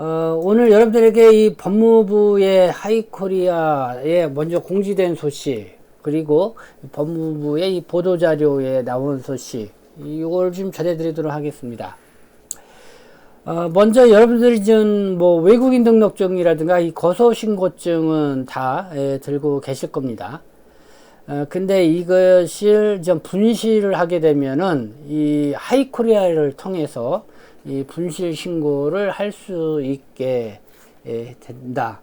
어, 오늘 여러분들에게 이 법무부의 하이코리아에 먼저 공지된 소식, 그리고 법무부의 이 보도자료에 나온 소식, 이걸 좀 전해드리도록 하겠습니다. 어, 먼저 여러분들이 지금 뭐 외국인 등록증이라든가 이 거소신고증은 다 예, 들고 계실 겁니다. 어, 근데 이것을 좀 분실을 하게 되면은 이 하이코리아를 통해서 이 분실 신고를 할 수 있게 예, 된다.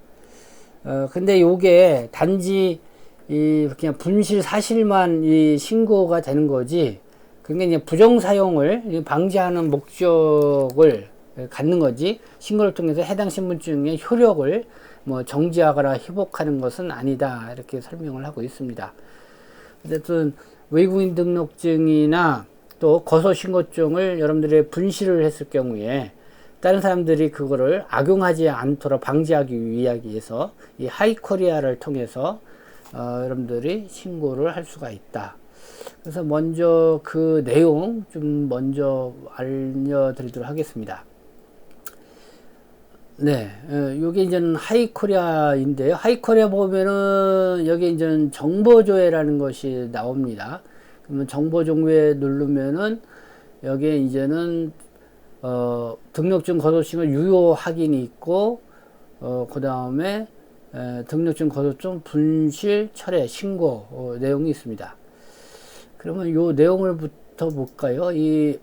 어, 근데 요게 단지 이 그냥 분실 사실만 이 신고가 되는 거지. 그게 이제 부정 사용을 방지하는 목적을 갖는 거지. 신고를 통해서 해당 신분증의 효력을 뭐 정지하거나 회복하는 것은 아니다. 이렇게 설명을 하고 있습니다. 어쨌든 외국인 등록증이나 또 거소신고증을 여러분들이 분실을 했을 경우에 다른 사람들이 그거를 악용하지 않도록 방지하기 위해서 이 하이코리아를 통해서 어, 여러분들이 신고를 할 수가 있다. 그래서 먼저 그 내용 좀 먼저 알려드리도록 하겠습니다. 네, 어, 요게 이제는 하이코리아인데요. 하이코리아 보면은 여기 이제는 정보조회라는 것이 나옵니다. 그러면 정보종회 누르면은 여기에 이제는 어, 등록증 거소증을 유효 확인이 있고 어, 그 다음에 등록증 거소증 분실 철회 신고 어, 내용이 있습니다. 그러면 요 내용을부터 볼까요? 이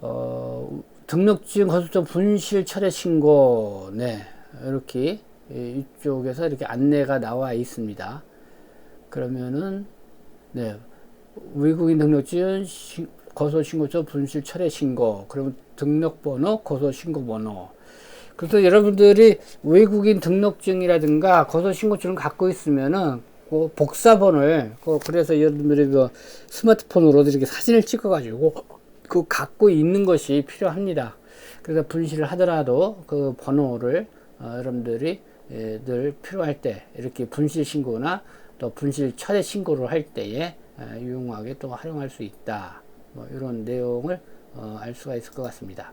어, 등록증 거소증 분실 철회 신고 네 이렇게 이쪽에서 이렇게 안내가 나와 있습니다. 그러면은 네 외국인 등록증 거소 신고서 분실 철회 신고 그러면 등록번호 거소 신고 번호 그래서 여러분들이 외국인 등록증이라든가 거소 신고증을 갖고 있으면은 그 복사본을 그 그래서 여러분들이 그 스마트폰으로 이렇게 사진을 찍어 가지고 그 갖고 있는 것이 필요합니다. 그래서 분실을 하더라도 그 번호를 어, 여러분들이 예, 늘 필요할 때 이렇게 분실 신고나 또 분실 철회 신고를 할 때에 에, 유용하게 또 활용할 수 있다. 뭐 이런 내용을 어, 알 수가 있을 것 같습니다.